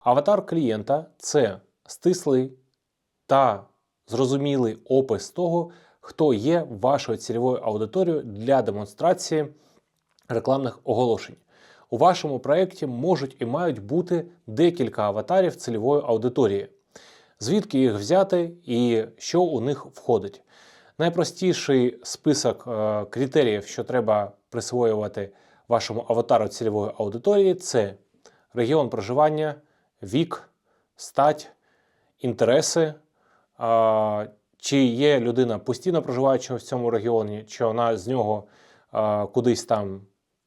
Аватар клієнта це стислий та зрозумілий опис того, хто є вашою цільовою аудиторією для демонстрації рекламних оголошень. У вашому проєкті можуть і мають бути декілька аватарів цільової аудиторії. Звідки їх взяти і що у них входить? Найпростіший список е, критеріїв, що треба присвоювати вашому аватару цільової аудиторії, це регіон проживання, вік, стать, інтереси, чи є людина постійно проживаюча в цьому регіоні, чи вона з нього кудись там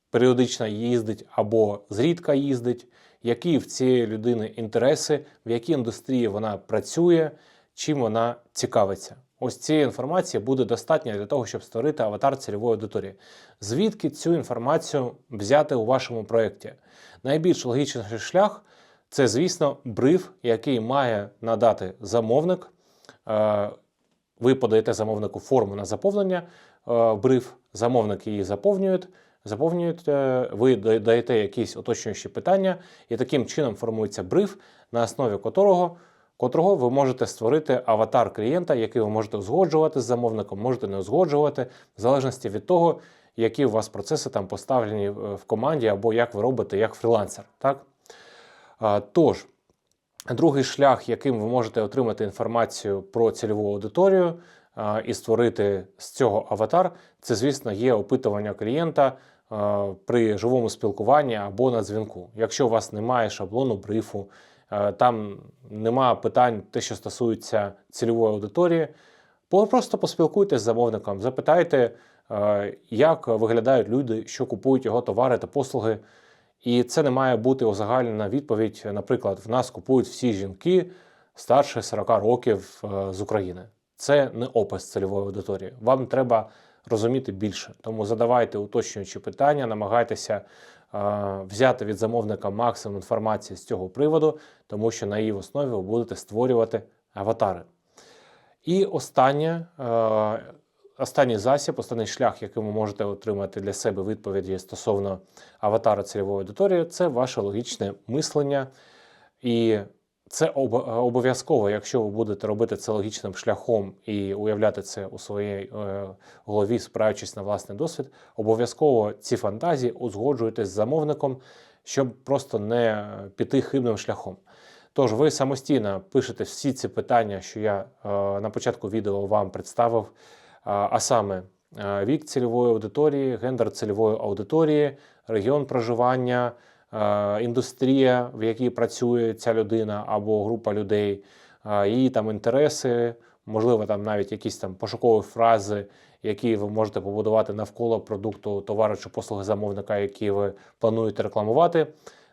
періодично їздить або зрідка їздить, які в цієї людини інтереси, в якій індустрії вона працює, чим вона цікавиться. Ось цієї інформації буде достатньо для того, щоб створити аватар цільової аудиторії. Звідки цю інформацію взяти у вашому проєкті? Найбільш логічний шлях це, звісно, бриф, який має надати замовник. Е, Ви подаєте замовнику форму на заповнення, е, бриф, замовник її заповнюють. Заповнюють, е, ви даєте якісь уточнюючі питання, і таким чином формується бриф, на основі котрого, котрого ви можете створити аватар клієнта, який ви можете узгоджувати з замовником, можете не узгоджувати, в залежності від того, які у вас процеси там поставлені в команді, або як ви робите як фрілансер. Так? Тож, другий шлях, яким ви можете отримати інформацію про цільову аудиторію і створити з цього аватар, це, звісно, є опитування клієнта при живому спілкуванні або на дзвінку. Якщо у вас немає шаблону брифу, там немає питань, те, що стосується цільової аудиторії, просто поспілкуйтесь з замовником, запитайте, як виглядають люди, що купують його товари та послуги. І це не має бути узагальнена відповідь. Наприклад, в нас купують всі жінки старше 40 років е, з України. Це не опис цільової аудиторії. Вам треба розуміти більше. Тому задавайте уточнюючі питання, намагайтеся е, взяти від замовника максимум інформації з цього приводу, тому що на її основі ви будете створювати аватари. І останнє, е, останній засіб, останній шлях, який ви можете отримати для себе відповіді стосовно аватара цільової аудиторії, це ваше логічне мислення. І це об- обов'язково, якщо ви будете робити це логічним шляхом і уявляти це у своїй е, голові, спираючись на власний досвід, обов'язково ці фантазії узгоджуєте з замовником, щоб просто не піти хибним шляхом. Тож ви самостійно пишете всі ці питання, що я е, на початку відео вам представив, а, саме е, вік цільової аудиторії, гендер цільової аудиторії, регіон проживання, е, індустрія, в якій працює ця людина або група людей, е, її там інтереси, можливо, там навіть якісь там пошукові фрази, які ви можете побудувати навколо продукту, товару чи послуги замовника, які ви плануєте рекламувати.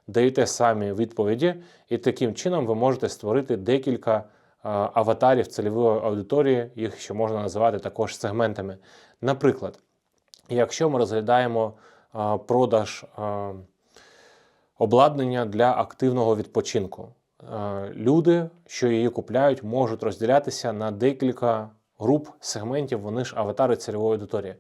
Даєте самі відповіді, і таким чином ви можете створити декілька аватарів цільової аудиторії, їх ще можна називати також сегментами. Наприклад, якщо ми розглядаємо продаж обладнання для активного відпочинку, люди, що її купляють, можуть розділятися на декілька груп сегментів, вони ж аватари цільової аудиторії.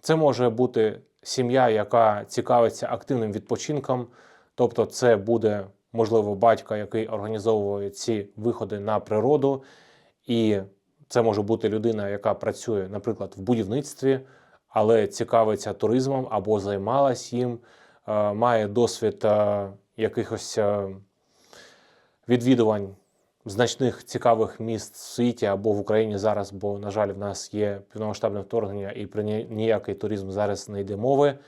Це може бути сім'я, яка цікавиться активним відпочинком, тобто це буде, можливо, батько, який організовує ці виходи на природу, і це може бути людина, яка працює, наприклад, в будівництві, але цікавиться туризмом або займалась їм, е, має досвід е, якихось е, відвідувань значних цікавих міст в світі або в Україні зараз, бо, на жаль, в нас є повномасштабне вторгнення, і про ніякий туризм зараз не йде мови.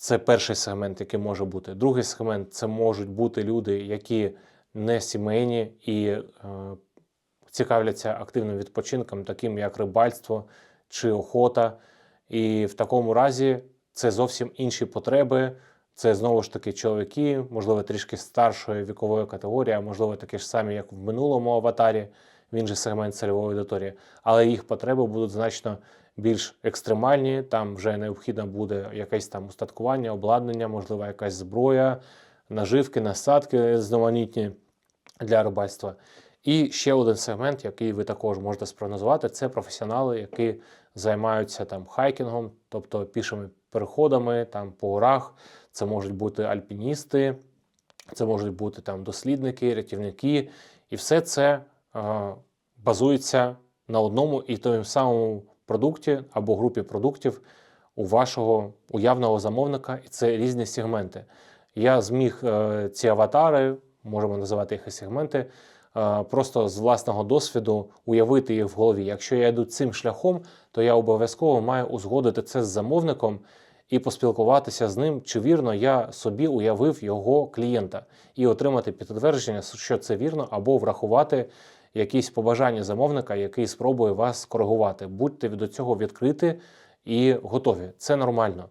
Це перший сегмент, який може бути. Другий сегмент це можуть бути люди, які не сімейні і е, цікавляться активним відпочинком, таким як рибальство чи охота. І в такому разі це зовсім інші потреби. Це знову ж таки чоловіки, можливо, трішки старшої вікової категорії, а можливо, такі ж самі, як в минулому аватарі, він же сегмент цільової аудиторії, але їх потреби будуть значно більш екстремальні. Там вже необхідно буде якесь там устаткування, обладнання, можливо, якась зброя, наживки, насадки різноманітні для рибальства. І ще один сегмент, який ви також можете спрогнозувати, це професіонали, які займаються там хайкінгом, тобто пішими переходами там по горах. Це можуть бути альпіністи, це можуть бути там дослідники, рятівники, і все це е, базується на одному і тому самому продукті або групі продуктів у вашого уявного замовника, і це різні сегменти. Я зміг е, ці аватари, можемо називати їх і сегменти, е, просто з власного досвіду уявити їх в голові. Якщо я йду цим шляхом, то я обов'язково маю узгодити це з замовником і поспілкуватися з ним, чи вірно я собі уявив його клієнта, і отримати підтвердження, що це вірно, або врахувати якісь побажання замовника, який спробує вас коригувати. Будьте до цього відкриті і готові. Це нормально.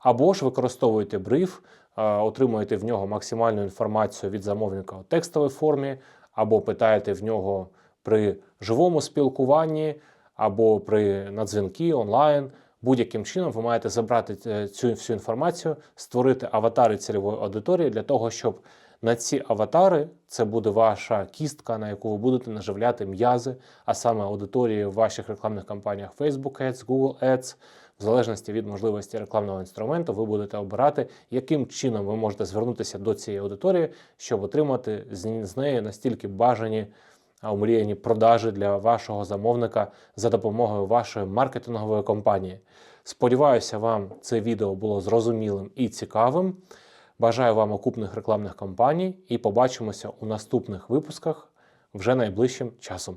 Або ж використовуєте бриф, отримуєте в нього максимальну інформацію від замовника у текстовій формі, або питаєте в нього при живому спілкуванні, або при на дзвінки онлайн. Будь-яким чином ви маєте забрати е, цю всю інформацію, створити аватари цільової аудиторії для того, щоб на ці аватари це буде ваша кістка, на яку ви будете наживляти м'язи, а саме аудиторії в ваших рекламних кампаніях Facebook Ads, Google Ads. В залежності від можливості рекламного інструменту, ви будете обирати, яким чином ви можете звернутися до цієї аудиторії, щоб отримати з неї настільки бажані а омріяні продажі для вашого замовника за допомогою вашої маркетингової компанії. Сподіваюся, вам це відео було зрозумілим і цікавим. Бажаю вам окупних рекламних кампаній і побачимося у наступних випусках вже найближчим часом.